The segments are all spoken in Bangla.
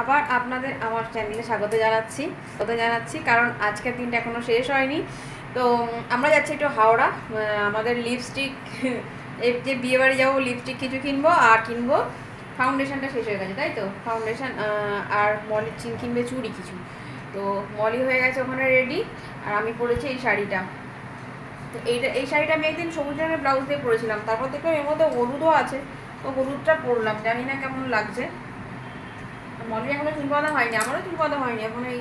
আবার আপনাদের, আমার চ্যানেলে স্বাগত জানাচ্ছি স্বাগত জানাচ্ছি, কারণ আজকের দিনটা এখনও শেষ হয়নি। তো, আমরা যাচ্ছি একটু হাওড়া আমাদের লিপস্টিক যে বিয়ে বাড়ি যাব লিপস্টিক কিছু কিনবো আর কিনবো। ফাউন্ডেশনটা শেষ হয়ে গেছে, তাই তো? ফাউন্ডেশন আর মলির চিন কিনবে চুড়ি কিছু। তো, মলি হয়ে গেছে ওখানে রেডি আর আমি পরেছি এই শাড়িটা। তো, এইটা, এই শাড়িটা আমি একদিন সবুজ রঙের ব্লাউজ দিয়ে পরেছিলাম। তারপর দেখলাম এর মধ্যে হলুদও আছে। তো, হলুদটা পরলাম, জানি না কেমন লাগছে। মলি এখনও চুল বাঁধা হয়নি, আমারও চুল বাঁধা হয়নি, এখন এই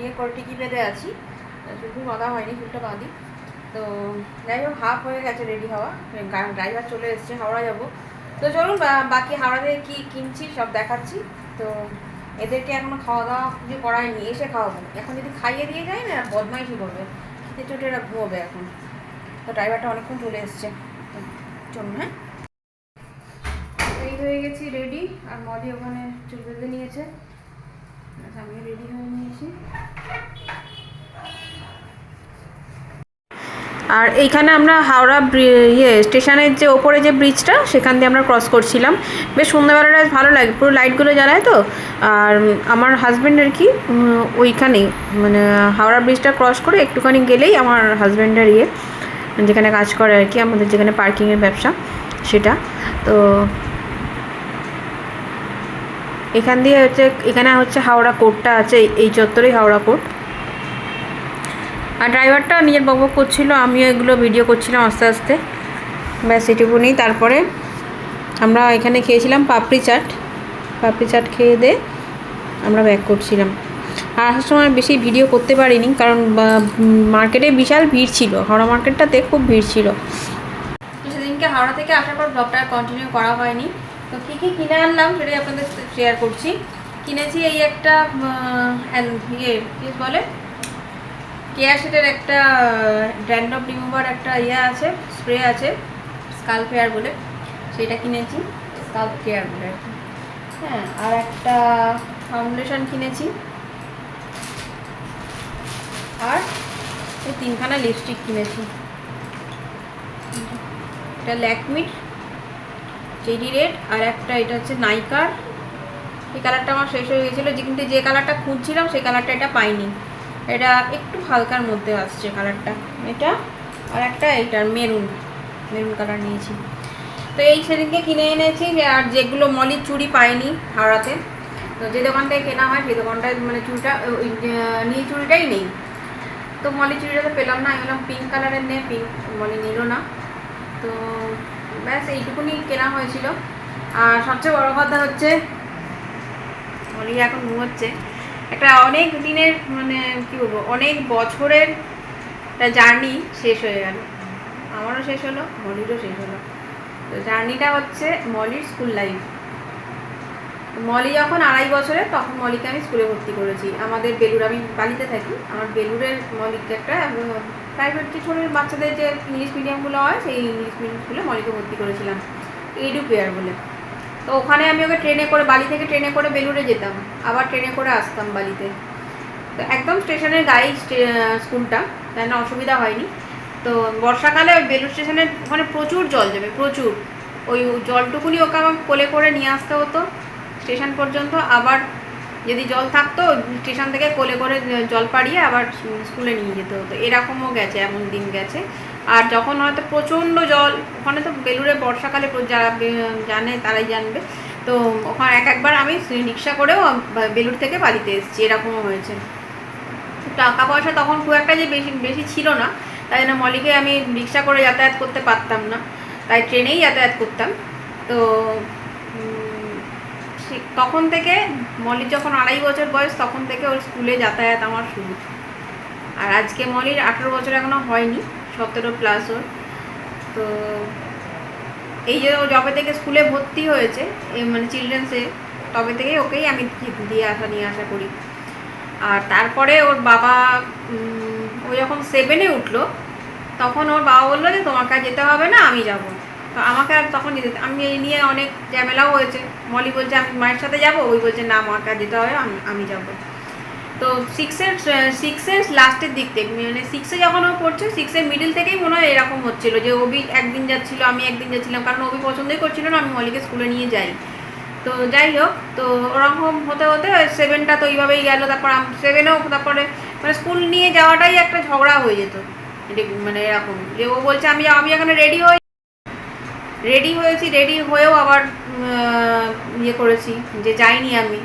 ইয়ে করে টিকি বেঁধে আছি চুল বাঁধা হয়নি, চুলটা বাঁধি। তো যাই হোক, হাফ হয়ে গেছে রেডি হওয়া ড্রাইভার চলে এসেছে, হাওড়া যাব। তো চলুন বাকি হাওড়াতে কি কিনছি, সব দেখাচ্ছি। তো এদেরকে এখনও খাওয়া দাওয়া কিছু করায়নি, এসে খাওয়াবো। এখন যদি খাইয়ে দিয়ে যায় না, বদমাইশি করবে। খেতে চোটে এরা ঘুমোবে এখন। তো ড্রাইভারটা অনেকক্ষণ চলে এসছে। চলুন হ্যাঁ? হয়ে গেছি রেডি আর মলি ওখানে চুল বেঁধে নিয়েছে। আমি রেডি হয়ে নিয়েছি। আর এইখানে আমরা হাওড়া ইয়ে স্টেশনের যে ওপরে যে ব্রিজটা সেখান দিয়ে আমরা ক্রস করছিলাম। বেশ সন্ধ্যাবেলাটা ভালো লাগে, পুরো লাইটগুলো জ্বালায় তো। আর আমার হাজব্যান্ড আর কি ওইখানেই মানে হাওড়া ব্রিজটা ক্রস করে একটুখানি গেলেই আমার হাজব্যান্ডের ইয়ে যেখানে কাজ করে আর কি, আমাদের যেখানে পার্কিংয়ের ব্যবসা, সেটা। তো এখান দিয়ে হচ্ছে, এখানে হচ্ছে হাওড়া কোর্টটা আছে, এই- চত্বরেই হাওড়া কোর্ট আর ড্রাইভারটা নিজের বকবক করছিল, আমিও এগুলো ভিডিও করছিলাম আস্তে আস্তে। ব্যাস এটুকুনি তারপরে আমরা এখানে খেয়েছিলাম পাপড়ি চাট। পাপড়ি চাট খেয়ে দিয়ে আমরা ব্যাক করছিলাম। আর আসার সময় বেশি ভিডিও করতে পারিনি, কারণ মার্কেটে বিশাল ভিড় ছিল। হাওড়া মার্কেটটাতে খুব ভিড় ছিল। সেদিনকে হাওড়া থেকে আসার পর ব্লগটা কন্টিনিউ করা হয়নি। তো কী কী কিনে আনলাম সেটাই আপনাদের শেয়ার করছি। কিনেছি এই একটা ইয়ে কি বলে? কেয়ার সেটের একটা ড্যান্ড্রপ রিমুভার একটা ইয়ে আছে স্প্রে আছে স্কাল কেয়ার বলে, সেটা কিনেছি স্কাল কেয়ার বলে হ্যাঁ আর একটা ফাউন্ডেশন কিনেছি। আর এই তিনখানা লিপস্টিক কিনেছি। এটা ল্যাকমির চেরি রেড আর একটা এটা হচ্ছে নাইকার এই কালারটা আমার শেষ হয়ে গেছিল। যে কিন্তু যে কালারটা খুঁজছিলাম, সেই কালারটা এটা পাইনি। এটা একটু হালকার মধ্যে আসছে কালারটা এটা আর একটা এইটার মেরুন মেরুন কালার নিয়েছি। তো এই সেদিনকে কিনে এনেছি আর যেগুলো মলির চুড়ি পাইনি হাওড়াতে তো যে দোকানটায় কেনা হয়, সেই দোকানটায় মানে চুড়িটা নীল চুড়িটাই নেই। তো মলি চুড়িটা তো পেলাম না, আমি পিঙ্ক কালারের নেই পিঙ্ক মলি নিল না। তো ব্যাস, এইটুকুনি কেনা হয়েছিল। আর সবচেয়ে বড় কথা হচ্ছে মলি এখন ঘুমোচ্ছে। একটা অনেক দিনের মানে কি বলব, অনেক বছরের একটা জার্নি শেষ হয়ে গেল। আমারও শেষ হলো, মলিরও শেষ হলো। তো জার্নিটা হচ্ছে মলির স্কুল লাইফ। মলি যখন আড়াই বছরে তখন মলিকে আমি স্কুলে ভর্তি করেছি। আমাদের বেলুর, আমি বালিতে থাকি। আমার বেলুরের মলিকে একটা প্রাইভেট ছোটো বাচ্চাদের যে ইংলিশ মিডিয়ামগুলো হয়, সেই ইংলিশ মিডিয়াম স্কুলে মলিকে ভর্তি করেছিলাম এডু কেয়ার বলে। তো ওখানে আমি ওকে ট্রেনে করে, বালি থেকে ট্রেনে করে বেলুড়ে যেতাম। আবার ট্রেনে করে আসতাম বালিতে। তো একদম স্টেশনের গায়ে স্কুলটা তাই না অসুবিধা হয়নি। তো বর্ষাকালে ওই বেলুড় স্টেশনের ওখানে প্রচুর জল যাবে প্রচুর। ওই জলটুকুনি ওকে আমার কোলে করে নিয়ে আসতে হতো, স্টেশন পর্যন্ত। আবার যদি জল থাকতো, স্টেশন থেকে কোলে করে জল পাড়িয়ে আবার স্কুলে নিয়ে যেতে হতো। এরকমও গেছে, এমন দিন গেছে। আর যখন হয়তো প্রচণ্ড জল, ওখানে তো বেলুড়ে বর্ষাকালে যারা জানে তারাই জানবে। তো ওখানে এক একবার আমি রিক্সা করেও বেলুড় থেকে বাড়িতে এসেছি, এরকমও হয়েছে। টাকা পয়সা তখন খুব একটা যে বেশি বেশি ছিল না। তাই জন্য মলিকে আমি রিক্সা করে যাতায়াত করতে পারতাম না। তাই ট্রেনেই যাতায়াত করতাম। তো তখন থেকে মলির যখন আড়াই বছর বয়স, তখন থেকে ওর স্কুলে যাতায়াত আমার শুরু। আর আজকে মলির আঠেরো বছর এখনও হয়নি, সতেরো প্লাস ওর। তো এই যে ও যবে থেকে স্কুলে ভর্তি হয়েছে মানে চিলড্রেন্সে তবে থেকেই ওকেই আমি দিয়ে আসা, নিয়ে আসা করি। আর তারপরে ওর বাবা ও যখন সেভেনে উঠল, তখন ওর বাবা বলল যে তোমাকে আর যেতে হবে না, আমি যাব। তো আমাকে আর তখন যেতে আমি এই নিয়ে অনেক ঝামেলাও হয়েছে। মলি বলছে, আমি মায়ের সাথে যাব? ওই বলছে, না আমাকে আর যেতে হবে, আমি আমি যাব। তো সিক্সের সিক্সের লাস্টের দিক থেকে মানে সিক্সে যখন ও পড়ছে সিক্সের মিডিল থেকেই মনে হয় এরকম হচ্ছিল যে, অভি একদিন যাচ্ছিল, আমি একদিন যাচ্ছিলাম। কারণ অভি পছন্দই করছিল না, আমি মলিকে স্কুলে নিয়ে যাই। তো যাই হোক, তো ওরকম হতে হতে সেভেনটা তো এইভাবেই গেল। তারপর সেভেনেও তারপরে মানে স্কুল নিয়ে যাওয়াটাই একটা ঝগড়া হয়ে যেত। মানে এরকম যে ও বলছে, আমি আমি এখানে রেডি হয়ে রেডি হয়েছি, রেডি হয়েও আবার ইয়ে করেছি যে যাইনি আমি,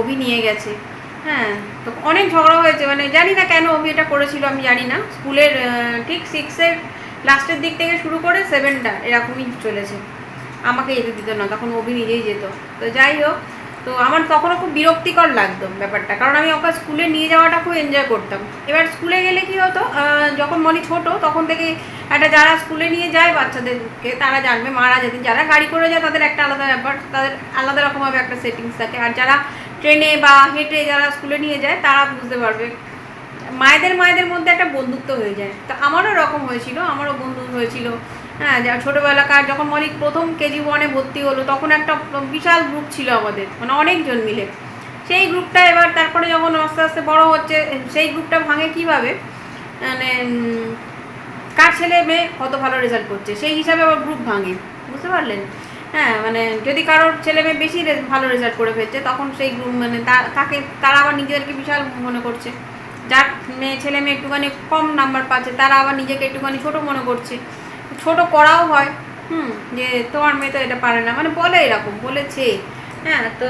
অভি নিয়ে গেছে। হ্যাঁ তো অনেক ঝগড়া হয়েছে মানে জানি না কেন অভি এটা করেছিল, আমি জানি না। স্কুলের ঠিক সিক্সের লাস্টের দিক থেকে শুরু করে সেভেনটা এরকমই চলেছে। আমাকে যেতে দিত না, তখন অভি নিজেই যেত। তো যাই হোক, তো আমার তখনও খুব বিরক্তিকর লাগতো ব্যাপারটা, কারণ আমি ওকে স্কুলে নিয়ে যাওয়াটা খুব এনজয় করতাম। এবার স্কুলে গেলে কি হতো যখন মনি ছোট, তখন থেকে একটা যারা স্কুলে নিয়ে যায় বাচ্চাদেরকে, তারা জানবে মারা যেতেন যারা গাড়ি করে যায় তাদের একটা আলাদা ব্যাপার, তাদের আলাদা রকমভাবে একটা সেটিংস থাকে। আর যারা ট্রেনে বা হেঁটে যারা স্কুলে নিয়ে যায়, তারা বুঝতে পারবে। মায়েদের মায়েদের মধ্যে একটা বন্ধুত্ব হয়ে যায়। তো আমারও রকম হয়েছিল, আমারও বন্ধু হয়েছিল। হ্যাঁ যা ছোটোবেলাকার যখন মলিক প্রথম কেজি ওয়ানে ভর্তি হলো, তখন একটা বিশাল গ্রুপ ছিল আমাদের মানে অনেকজন মিলে। সেই গ্রুপটা এবার তারপরে যখন আস্তে আস্তে বড় হচ্ছে, সেই গ্রুপটা ভাঙে কীভাবে? মানে কার ছেলে মেয়ে কত ভালো রেজাল্ট করছে? সেই হিসাবে আবার গ্রুপ ভাঙে। বুঝতে পারলেন? হ্যাঁ মানে যদি কারোর ছেলে মেয়ে বেশি ভালো রেজাল্ট করে ফেলছে, তখন সেই গ্রুপ মানে তাকে তারা আবার নিজেদেরকে বিশাল মনে করছে। যার মেয়ে ছেলে মেয়ে একটুখানি কম নাম্বার পাচ্ছে, তারা আবার নিজেকে একটুখানি ছোট মনে করছে। ছোট করাও হয়, হুম, যে তোমার মেয়ে তো এটা পারে না। মানে বলে এরকম, বলেছে। হ্যাঁ তো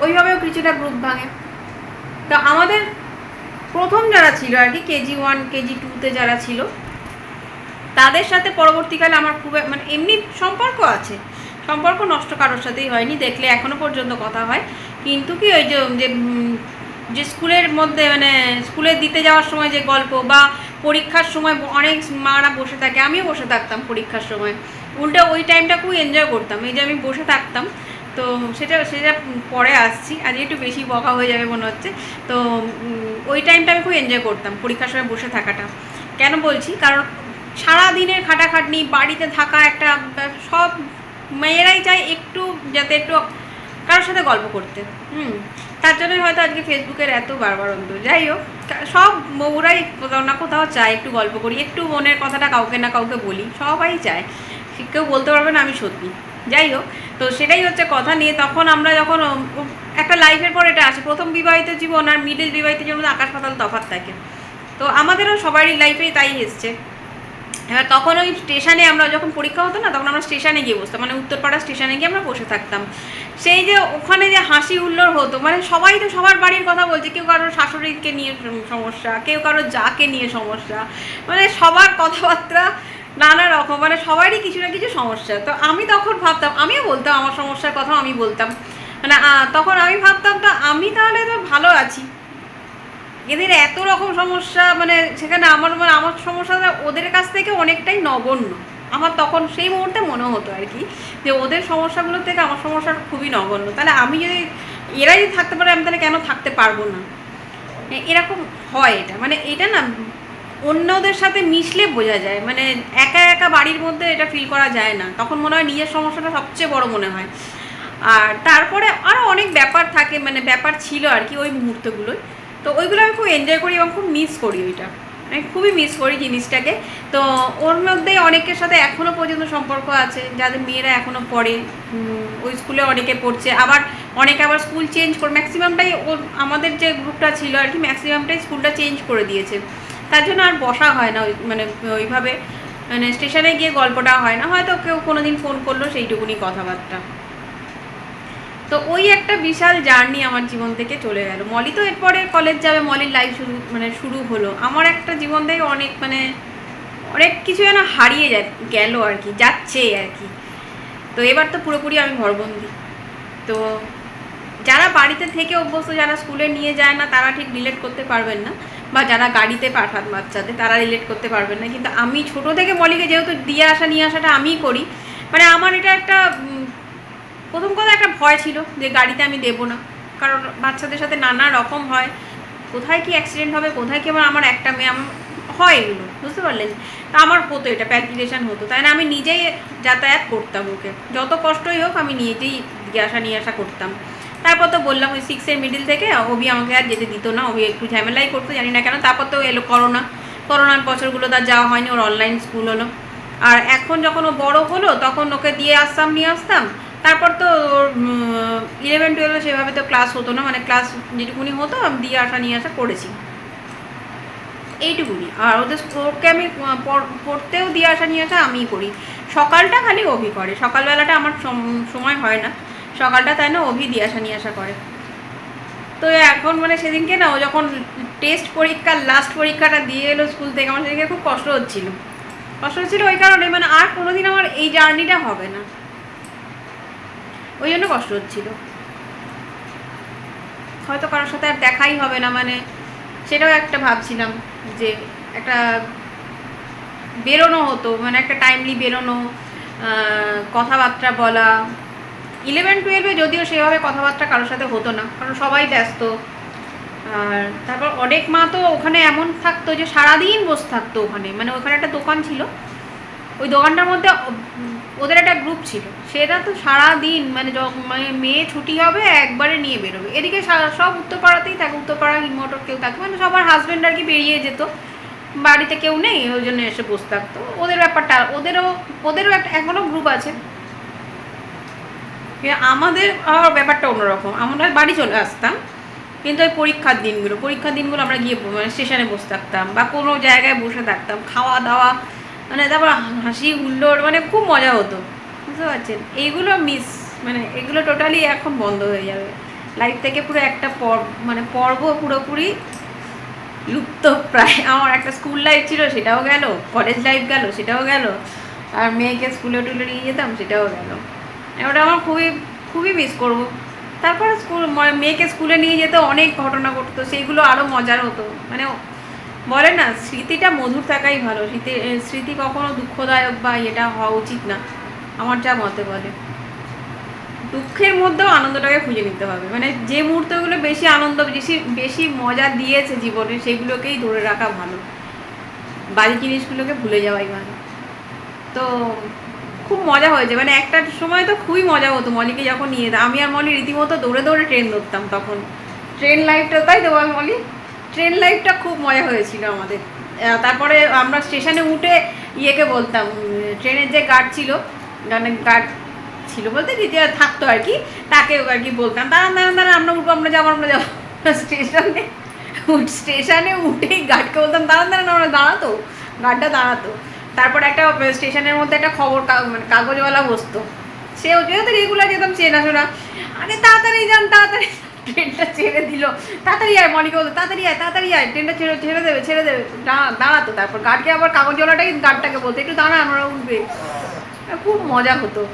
ওইভাবেও কিছুটা গ্রুপ ভাঙে। তো আমাদের প্রথম যারা ছিল আর কি, কেজি ওয়ান, কেজি টুতে যারা ছিল, তাদের সাথে পরবর্তীকালে আমার খুব মানে এমনি সম্পর্ক আছে। সম্পর্ক নষ্ট কারোর সাথেই হয়নি, দেখলে এখনও পর্যন্ত কথা হয়। কিন্তু কি ওই যে যে স্কুলের মধ্যে মানে স্কুলে দিতে যাওয়ার সময় যে গল্প বা পরীক্ষার সময় অনেক মারা বসে থাকে, আমিও বসে থাকতাম পরীক্ষার সময়। উল্টো ওই টাইমটা খুব এনজয় করতাম। এই যে আমি বসে থাকতাম তো সেটা সেটা পরে আসছি। আজ একটু বেশি বকা হয়ে যাবে মনে হচ্ছে, তো ওই টাইমটা আমি খুব এনজয় করতাম পরীক্ষার সময় বসে থাকাটা। কেন বলছি? কারণ সারা দিনের খাটাখাটনি, বাড়িতে থাকা একটা সব মেয়েরাই চায় একটু, যাতে একটু কারোর সাথে গল্প করতে। হুম, তার জন্যই হয়তো আজকে ফেসবুকের এত বারবারন্ত। যাই হোক সব বউরাই কোথাও না কোথাও চায় একটু গল্প করি, একটু মনের কথাটা কাউকে না কাউকে বলি, সবাই চায়। কেউ বলতে পারবে না আমি সত্যি। যাই হোক তো সেটাই হচ্ছে কথা নিয়ে তখন আমরা যখন একটা লাইফের পর এটা আসে। প্রথম বিবাহিত জীবন আর মিডিল বিবাহিত জীবন আকাশ পাতাল তফাৎ থাকে। তো আমাদেরও সবারই লাইফেই তাই এসছে। এবার তখন ওই স্টেশনে আমরা যখন পরীক্ষা হতো না, তখন আমরা স্টেশনে গিয়ে বসতাম। মানে উত্তরপাড়া স্টেশনে গিয়ে আমরা বসে থাকতাম। সেই যে ওখানে যে হাসি হুল্লোড় হতো মানে সবাই তো সবার বাড়ির কথা বলছে। কেউ কারোর শাশুড়িকে নিয়ে সমস্যা, কেউ কারোর যাকে নিয়ে সমস্যা। মানে সবার কথাবার্তা নানা রকম মানে সবারই কিছু না কিছু সমস্যা। তো আমি তখন ভাবতাম, আমিও বলতাম আমার সমস্যার কথা আমি বলতাম। মানে তখন আমি ভাবতাম, তো আমি তাহলে তো ভালো আছি। এদের এত রকম সমস্যা মানে সেখানে আমার মানে আমার সমস্যাটা ওদের কাছ থেকে অনেকটাই নগণ্য। আমার তখন সেই মুহূর্তে মনে হতো আর কি, যে ওদের সমস্যাগুলোর থেকে আমার সমস্যাটা খুবই নগণ্য। তাহলে আমি যদি, এরা যদি থাকতে পারে, আমি তাহলে কেন থাকতে পারব না? এরকম হয় এটা। মানে এটা না অন্যদের সাথে মিশলে বোঝা যায়। মানে একা একা বাড়ির মধ্যে এটা ফিল করা যায় না। তখন মনে হয় নিজের সমস্যাটা সবচেয়ে বড় মনে হয়। আর তারপরে আরও অনেক ব্যাপার থাকে মানে ব্যাপার ছিল আর কি ওই মুহূর্তগুলোয়। তো ওইগুলো আমি খুব এনজয় করি এবং খুব মিস করি ওইটা। আমি খুবই মিস করি জিনিসটাকে। তো ওর মধ্যে অনেকের সাথে এখনও পর্যন্ত সম্পর্ক আছে, যাদের মেয়েরা এখনও পড়ে। ওই স্কুলে অনেকে পড়ছে। আবার অনেকে আবার স্কুল চেঞ্জ করে ম্যাক্সিমামটাই ওর আমাদের যে গ্রুপটা ছিল আর কি ম্যাক্সিমামটাই স্কুলটা চেঞ্জ করে দিয়েছে। তার জন্য আর বসা হয় না মানে ওইভাবে মানে স্টেশনে গিয়ে গল্পটা হয় না। হয়তো কেউ কোনো দিন ফোন করল সেইটুকুনি কথাবার্তা। তো ওই একটা বিশাল জার্নি আমার জীবন থেকে চলে গেল। মলি তো এরপরে কলেজ যাবে, মলির লাইফ শুরু মানে শুরু হলো। আমার একটা জীবন থেকে অনেক মানে অনেক কিছু যেন হারিয়ে যা গেল আর কি, যাচ্ছে আর কি। তো এবার তো পুরোপুরি আমি ঘরবন্দি। তো যারা বাড়িতে থেকে অভ্যস্ত, যারা স্কুলে নিয়ে যায় না, তারা ঠিক রিলেট করতে পারবেন না। বা যারা গাড়িতে পাঠান বাচ্চাদের, তারা রিলেট করতে পারবেন না। কিন্তু আমি ছোট থেকে মলিকে যেহেতু দিয়ে আসা, নিয়ে আসাটা আমিই করি মানে আমার এটা একটা প্রথম কথা একটা ভয় ছিল যে গাড়িতে আমি দেবো না। কারণ বাচ্চাদের সাথে নানা রকম হয়। কোথায় কি অ্যাক্সিডেন্ট হবে, কোথায় কি আমার আমার একটা মেয়ে, আমার হয় এগুলো, বুঝতে পারলেন? তা আমার হতো এটা প্যালপিটেশন হতো। তাই না, আমি নিজেই যাতায়াত করতাম ওকে। যত কষ্টই হোক, আমি নিজেই দিয়ে আসা, নিয়ে আসা করতাম। তারপর তো বললাম ওই সিক্সের মিডিল থেকে, অভি আমাকে আর যেতে দিত না, অভি একটু ঝামেলাই করতো, জানি না কেন। তারপর তো এলো করোনা করোনার বছরগুলো তার যাওয়া হয়নি, ওর অনলাইন স্কুল হলো। আর এখন যখন ও বড় হলো, তখন ওকে দিয়ে আসতাম, নিয়ে আসতাম। তারপর তো ওর ইলেভেন টুয়েলভে সেভাবে তো ক্লাস হতো না মানে ক্লাস যেটুকুনি হতো, আমি দিয়ে আসা, নিয়ে আসা করেছি। এইটুকুনি। আর ওদের ওকে আমি পড়তেও দিয়ে আসা, নিয়ে আসা আমিই করি। সকালটা খালি অভি করে। সকালবেলাটা আমার সম- সময় হয় না। সকালটা তাই না, অভি দিয়ে আসা, নিয়ে আসা করে। তো এখন মানে সেদিনকে না, ও যখন টেস্ট পরীক্ষার লাস্ট পরীক্ষাটা দিয়ে এলো স্কুল থেকে, আমার সেদিনকে খুব কষ্ট হচ্ছিল। কষ্ট হচ্ছিল ওই কারণে মানে আর কোনোদিন আমার এই জার্নিটা হবে না। ওই জন্য কষ্ট হচ্ছিল। হয়তো কারোর সাথে আর দেখাই হবে না মানে সেটাও একটা ভাবছিলাম যে একটা বেরোনো হতো মানে একটা টাইমলি বেরোনো কথাবার্তা বলা ইলেভেন, টুয়েলভে যদিও সেভাবে কথাবার্তা কারোর সাথে হতো না, কারণ সবাই ব্যস্ত। আর তারপর অনেক মা তো ওখানে এমন থাকতো যে সারাদিন বসে থাকতো ওখানে মানে ওখানে একটা দোকান ছিল, ওই দোকানটার মধ্যে ওদের একটা গ্রুপ ছিল। সেটা তো সারাদিন মানে মানে মেয়ে ছুটি হবে একবারে নিয়ে বেরোবে। এদিকে সব উত্তরপাড়াতেই থাকে, উত্তরপাড়া হিমটর কেউ থাকে মানে সবার হাজব্যান্ড আর কি বেরিয়ে যেত। বাড়িতে কেউ নেই, ওই জন্য এসে বসে থাকতো। ওদের ব্যাপারটা, ওদেরও ওদেরও একটা, এখনও গ্রুপ আছে। আমাদের আবার ব্যাপারটা অন্যরকম। আমরা বাড়ি চলে আসতাম, কিন্তু ওই পরীক্ষার দিনগুলো পরীক্ষার দিনগুলো আমরা গিয়ে মানে স্টেশনে বসে থাকতাম বা কোনো জায়গায় বসে থাকতাম খাওয়া দাওয়া মানে তারপর হাসি, হুল্লোড় মানে খুব মজা হতো। বুঝতে পারছেন? এইগুলো মিস মানে এগুলো টোটালি এখন বন্ধ হয়ে যাবে। লাইফ থেকে পুরো একটা পর্ব মানে পর্ব পুরোপুরি লুপ্ত প্রায়। আমার একটা স্কুল লাইফ ছিল, সেটাও গেল। কলেজ লাইফ গেল, সেটাও গেল। আর মেয়েকে স্কুলে টুলে নিয়ে যেতাম, সেটাও গেল। ওটা আমার খুবই খুবই মিস করব। তারপরে স্কুল মেয়েকে স্কুলে নিয়ে যেতে অনেক ঘটনা ঘটতো, সেইগুলো আরও মজার হতো। মানে বলে না, স্মৃতিটা মধুর থাকাই ভালো। স্মৃতি স্মৃতি কখনো দুঃখদায়ক বা এটা হওয়া উচিত না। আমার যা মতে বলে। দুঃখের মধ্যেও আনন্দটাকে খুঁজে নিতে হবে। মানে যে মুহূর্তগুলো বেশি আনন্দ, বেশি বেশি মজা দিয়েছে জীবনে সেগুলোকেই ধরে রাখা ভালো। বাজে জিনিসগুলোকে ভুলে যাওয়াই ভালো। তো খুব মজা হয়েছে। মানে একটা সময় তো খুবই মজা হতো মলিকে যখন নিয়ে যেতাম। আমি আর মলি রীতিমতো দৌড়ে দৌড়ে ট্রেন ধরতাম তখন। ট্রেন লাইফটা তাই তো মলি? ট্রেন লাইফটা খুব মজা হয়েছিল আমাদের। তারপরে আমরা স্টেশনে উঠে ইয়েকে বলতাম ট্রেনের যে গার্ড ছিল মানে গার্ড ছিল বলতে কি যে থাকতো আর কি, তাকে আর কি বলতাম, দাঁড়ান দাঁড়ান দাঁড়ান, আমরা উঠবো, আমরা যাব আমরা যাব। স্টেশনে স্টেশনে উঠেই গার্ডকে বলতাম, দাঁড়ান দাঁড়ান আমরা দাঁড়াতো গার্ডটা দাঁড়াতো। তারপর একটা স্টেশনের মধ্যে একটা খবর মানে কাগজওয়ালা বসতো। সেও যেহেতু রেগুলার যেতাম চেনাশোনা। আরে তাড়াতাড়ি যান, তাড়াতাড়ি। ট্রেনটা ছেড়ে দিল। তাড়াতাড়ি আয় মনিকে বলতো তাড়াতাড়ি আয় তাড়াতাড়ি আয়। ট্রেনটা ছেড়ে ছেড়ে দেবে ছেড়ে দেবে। দাঁড়া- দাঁড়াতো তারপর। গার্ডকে আবার কাগজওয়ালাটাই গার্ডটাকে বলতো, একটু দাঁড়ান ওরা উঠবে। খুব মজা হতো।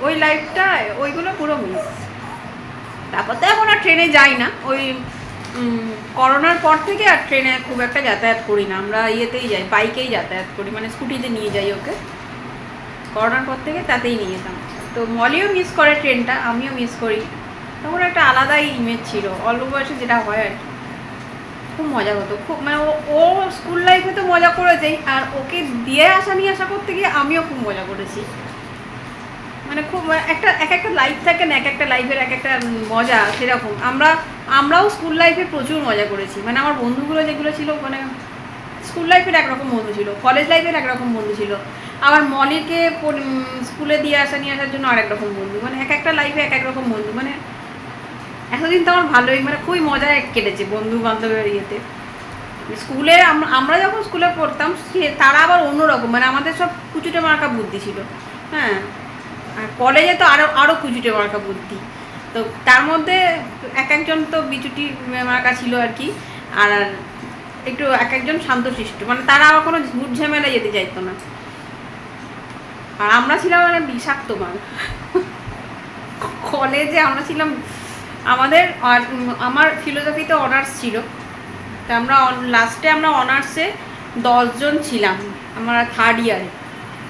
ওই লাইফটা ওইগুলো পুরো মিস তারপর তো এখন আর ট্রেনে যাই না। ওই করোনার পর থেকে আর ট্রেনে খুব একটা যাতায়াত করি না। আমরা ইয়েতেই যাই, বাইকেই যাতায়াত করি মানে স্কুটিতে নিয়ে যাই ওকে। করোনার পর থেকে তাতেই নিয়ে যেতাম। তো মলিও মিস করে ট্রেনটা, আমিও মিস করি। তখন একটা আলাদাই ইমেজ ছিল, অল্প বয়সে যেটা হয় আর কি। খুব মজা হতো, খুব মানে ও স্কুল লাইফে তো মজা করেছেই, আর ওকে দিয়ে আসা, নিয়ে আসা করতে গিয়ে আমিও খুব মজা করেছি। মানে খুব একটা, এক একটা লাইফ থাকে না, এক একটা লাইফের এক একটা মজা সেরকম। আমরা, আমরাও স্কুল লাইফে প্রচুর মজা করেছি। মানে আমার বন্ধুগুলো যেগুলো ছিল মানে স্কুল লাইফের একরকম বন্ধু ছিল কলেজ লাইফের একরকম বন্ধু ছিল। আবার মলিকে স্কুলে দিয়ে আসা, নিয়ে আসার জন্য আরেক রকম বন্ধু। মানে এক একটা লাইফে এক এক রকম বন্ধু। মানে এতদিন তো আমার ভালোই মানে খুবই মজায় কেটেছে বন্ধু বান্ধবের ইয়েতে স্কুলে আমরা যখন স্কুলে পড়তাম, সে- তারা আবার অন্যরকম। মানে আমাদের সব কুচুটে মার্কা বুদ্ধি ছিল। হ্যাঁ। আর কলেজে তো আরও আরও কুচুটে মার্কা বুদ্ধি। তো তার মধ্যে এক একজন তো বিচুটি মার্কা ছিল আর কি, আর একটু এক একজন শান্তশিষ্ট। মানে তারা আবার কোনো ঝুট ঝামেলা যেতে চাইতো না। আর আমরা ছিলাম মানে বিষাক্ত মাল। কলেজে আমরা ছিলাম, আমাদের আমার ফিলোসফিতে অনার্স ছিল। তা আমরা লাস্টে আমরা অনার্সে দশজন ছিলাম, আমরা থার্ড ইয়ারে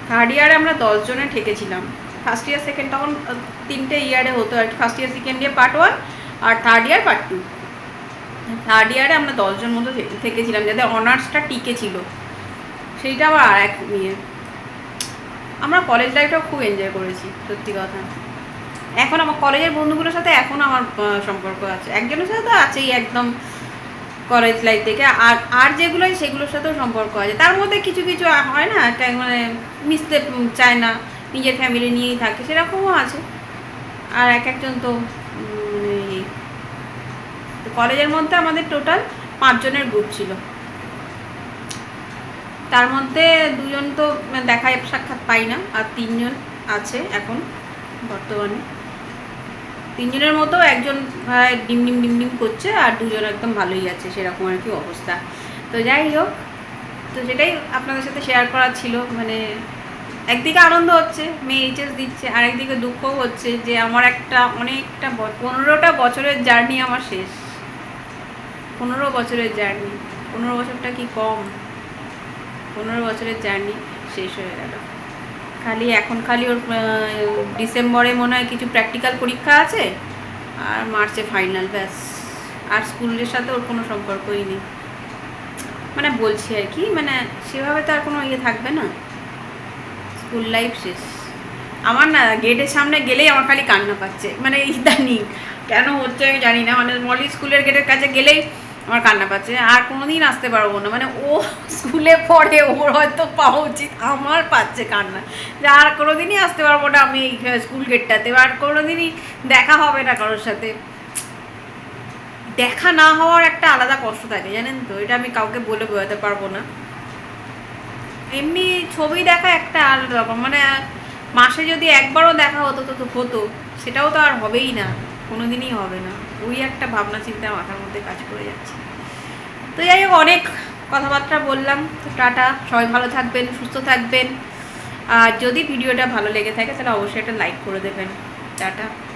থার্ড ইয়ারে আমরা দশজনে ঠেকেছিলাম। ফার্স্ট ইয়ার সেকেন্ড তখন তিনটে ইয়ারে হতো। আর first year second year part one আর third year part two third ইয়ারে আমরা দশজন মতো থেকেছিলাম, যাদের অনার্সটা টিকে ছিল। সেইটা আবার আর এক ইয়ে। আমরা কলেজ লাইফটাও খুব এনজয় করেছি, সত্যি কথা। এখন আমার কলেজের বন্ধুগুলোর সাথে এখন আমার সম্পর্ক আছে। একজনের সাথে তো আছেই একদম কলেজ লাইফ থেকে। আর আর যেগুলো সেগুলোর সাথেও সম্পর্ক আছে। তার মধ্যে কিছু কিছু হয় না, একটা মানে মিশতে চায় না। নিজের ফ্যামিলি নিয়েই থাকে, সেরকমও আছে। আর এক একজন তো কলেজের মধ্যে আমাদের টোটাল পাঁচজনের গ্রুপ ছিল। তার মধ্যে দুজন তো দেখা সাক্ষাৎ পাই না, আর তিনজন আছে এখন, বর্তমানে। তিনজনের মতো একজন ডিম ডিম ডিম ডিম করছে, আর দুজন একদম ভালোই আছে, সেরকম আর কি অবস্থা। তো যাই হোক, তো সেটাই আপনাদের সাথে শেয়ার করার ছিল মানে একদিকে আনন্দ হচ্ছে, মেয়ে এইচএস দিচ্ছে আর একদিকে দুঃখ হচ্ছে যে আমার একটা অনেকটা পনেরোটা বছরের জার্নি আমার শেষ। পনেরো বছরের জার্নি, পনেরো বছরটা কি কম? পনেরো বছরের জার্নি শেষ হয়ে গেল। খালি এখন খালি ওর ডিসেম্বরে মনে হয় কিছু প্র্যাকটিক্যাল পরীক্ষা আছে আর মার্চে ফাইনাল ব্যাস। আর স্কুলের সাথে ওর কোনো সম্পর্কই নেই। মানে বলছি আর কি মানে সেভাবে তো আর কোনো ইয়ে থাকবে না। স্কুল লাইফ শেষ। আমার না গেটের সামনে গেলেই আমার খালি কান্না পাচ্ছে। মানে ইদানিং। কেন হচ্ছে আমি জানি না। মানে মলি স্কুলের গেটের কাছে গেলেই আমার কান্না পাচ্ছে। আর কোনোদিন আসতে পারব না। মানে ও স্কুলে পড়ে, ওর হয়তো পাওয়া উচিত। আমার পাচ্ছে কান্না। যে আর কোনোদিনই আসতে পারব না আমি এই স্কুল গেটটাতে আর কোনোদিনই দেখা হবে না কারোর সাথে। দেখা না হওয়ার একটা আলাদা কষ্ট থাকে, জানেন তো? এটা আমি কাউকে বলে বোঝাতে পারব না। এমনি ছবি দেখা একটা আলাদা রকম মানে মাসে যদি একবারও দেখা হতো তো হতো। সেটাও তো আর হবেই না। কোনোদিনই হবে না। ওই একটা ভাবনা চিন্তা মাথার মধ্যে কাজ করে যাচ্ছে। তো যাই হোক, অনেক কথাবার্তা বললাম। তো টাটা। সবাই ভালো থাকবেন, সুস্থ থাকবেন। আর যদি ভিডিওটা ভালো লেগে থাকে, তাহলে অবশ্যই একটা লাইক করে দেবেন। টাটা।